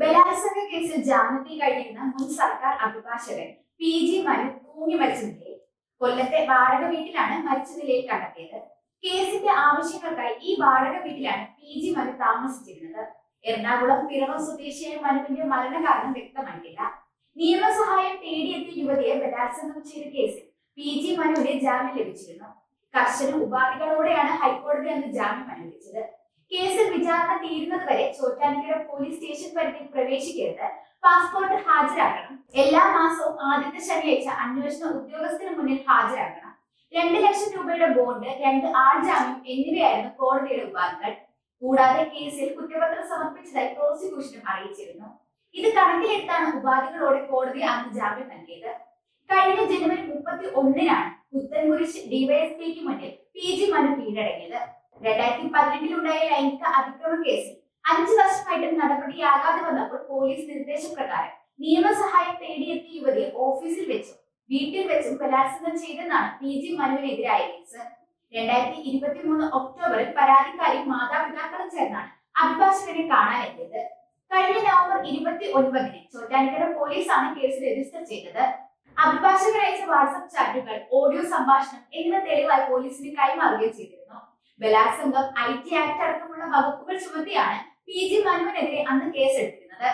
ബലാത്സംഗ കേസിൽ ജാമ്യത്തിൽ കഴിയുന്ന മുൻ സർക്കാർ അഭിഭാഷകൻ പി ജി മനു തൂങ്ങി മരിച്ച നിലയിൽ കൊല്ലത്തെ വാടക വീട്ടിലാണ് മരിച്ച നിലയിൽ കണ്ടെത്തിയത്. കേസിന്റെ ആവശ്യങ്ങൾക്കായി ഈ വാടക വീട്ടിലാണ് പി ജി മനു താമസിച്ചിരുന്നത്. എറണാകുളം പിറവം സ്വദേശിയായ മനുവിന്റെ മരണകാരണം വ്യക്തമായിട്ടില്ല. നിയമസഹായം തേടിയെത്തിയ യുവതിയെ ബലാത്സംഗം ചെയ്ത കേസിൽ പി ജി മനുവിന് ജാമ്യം ലഭിച്ചിരുന്നു. കർശന ഉപാധികളോടെയാണ് ഹൈക്കോടതി അന്ന് ജാമ്യം അനുവദിച്ചത്. കേസിൽ വിചാരണ തീരുന്നത് വരെ ചോറ്റാനിക്കര പോലീസ് സ്റ്റേഷൻ പരിധിയിൽ പ്രവേശിക്കരുത്. പാസ്പോർട്ട് ഹാജരാക്കണം. എല്ലാ മാസവും ആദ്യത്തെ ശനിയാഴ്ച അന്വേഷണ ഉദ്യോഗസ്ഥന് മുന്നിൽ ഹാജരാക്കണം. രണ്ട് ലക്ഷം രൂപയുടെ ബോണ്ട് രണ്ട് ആൾ ജാമ്യം എന്നിവയായിരുന്നു കോടതിയുടെ ഉപാധികൾ. കൂടാതെ കേസിൽ കുറ്റപത്രം സമർപ്പിച്ചതായി പ്രോസിക്യൂഷനും അറിയിച്ചിരുന്നു. ഇത് കണക്കിലെടുത്താണ് ഉപാധികളോടെ കോടതി അന്ന് ജാമ്യം നൽകിയത്. കഴിഞ്ഞ ജനുവരി മുപ്പത്തി ഒന്നിനാണ് പുത്തൻകുരിശ് ഡിവൈഎസ്പിക്ക് മുന്നിൽ പി ജി മനു കീഴടങ്ങിയത്. രണ്ടായിരത്തി പതിനെട്ടിലുണ്ടായ ലൈംഗിക അതിക്രമ കേസിൽ അഞ്ചു വർഷമായിട്ടും നടപടിയാകാതെ വന്നപ്പോൾ പോലീസ് നിർദ്ദേശപ്രകാരം നിയമസഹായം തേടിയെത്തിയ യുവതിയെ ഓഫീസിൽ വെച്ചും വീട്ടിൽ വെച്ചും ബലാത്സംഗം ചെയ്തെന്നാണ് പി ജി മനുവിനെതിരായ കേസ്. രണ്ടായിരത്തി ഇരുപത്തി മൂന്ന് ഒക്ടോബറിൽ പരാതിക്കാരി മാതാപിതാക്കളും ചേർന്നാണ് അഭിഭാഷകനെ കാണാനെത്തിയത്. കഴിഞ്ഞ നവംബർ ഇരുപത്തി ഒൻപതിന് ചോറ്റാനിക്കര പോലീസാണ് കേസ് രജിസ്റ്റർ ചെയ്തത്. അഭിഭാഷകരയച്ച വാട്സപ്പ് ചാറ്റുകൾ ഓഡിയോ സംഭാഷണം എന്നിവ തെളിവായി പോലീസിന് കൈമാറുകയും ചെയ്തിരുന്നു. ബലാത്സംഗം ഐ ടി ആക്ട് അടക്കമുള്ള വകുപ്പുകൾ ചുമത്തിയാണ് പി ജി മനുവിനെതിരെ അന്ന് കേസെടുത്തിരുന്നത്.